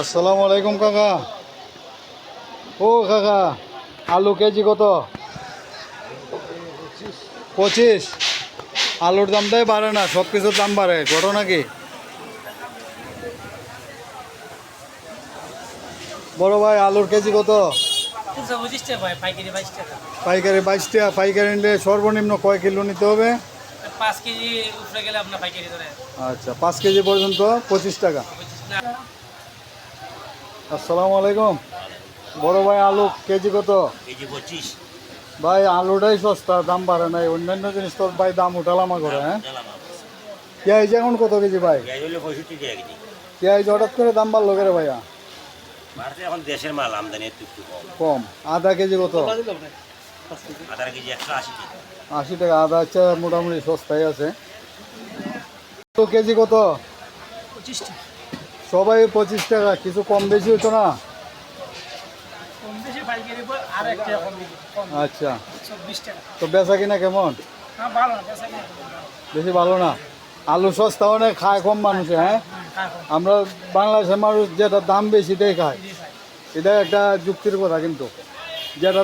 আসসালামু আলাইকুম কাকা। ও কাকা আলু কেজি কত? পঁচিশ। আলুর দামটাই বাড়ে না সব কিছুর দাম বাড়ে ঘটনা কি? বড় ভাই আলুর কেজি কত? পাইকারি বাইশ টাকা। পাইকারি নিলে সর্বনিম্ন কয় কিলো নিতে হবে? পাঁচ কেজি উপরে গেলে আপনার পাইকারি ধরে। আচ্ছা পাঁচ কেজি পর্যন্ত পঁচিশ টাকা। আসসালামু আলাইকুম। বড় ভাই আলু কেজি কত? কেজি পঁচিশ। ভাই আলুটাই সস্তা দাম বাড়ে নাই। অন্যান্য জিনিস তোর ভাই দাম উঠালাম করে হ্যাঁ? পেঁয়াজ এখন কত কেজি ভাই? পেঁয়াজ হলে পঁয়ষট্টি টাকা কেজি। পেঁয়াজ হঠাৎ করে দাম বাড়লো করে ভাইয়া? ভারতে এখন দেশের মাল আমদানি কম। কম। আধা কেজি কত? আধার কেজি একশো আশি টাকা। আশি টাকা। আধা হচ্ছে মোটামুটি সস্তাই আছে। তো কেজি কত? পঁচিশ টাকা। সবাই পঁচিশ টাকা কিছু কম বেশি হতো না? আচ্ছা। তো বেচা কিনা কেমন। বেশি ভালো না? আলু সস্তা অনেক খায় কম মানুষে হ্যাঁ? হ্যাঁ। আমরা বাংলাদেশের মানুষ যেটা দাম বেশি বেশি খায়। এটা একটা যুক্তির কথা কিন্তু। যেটা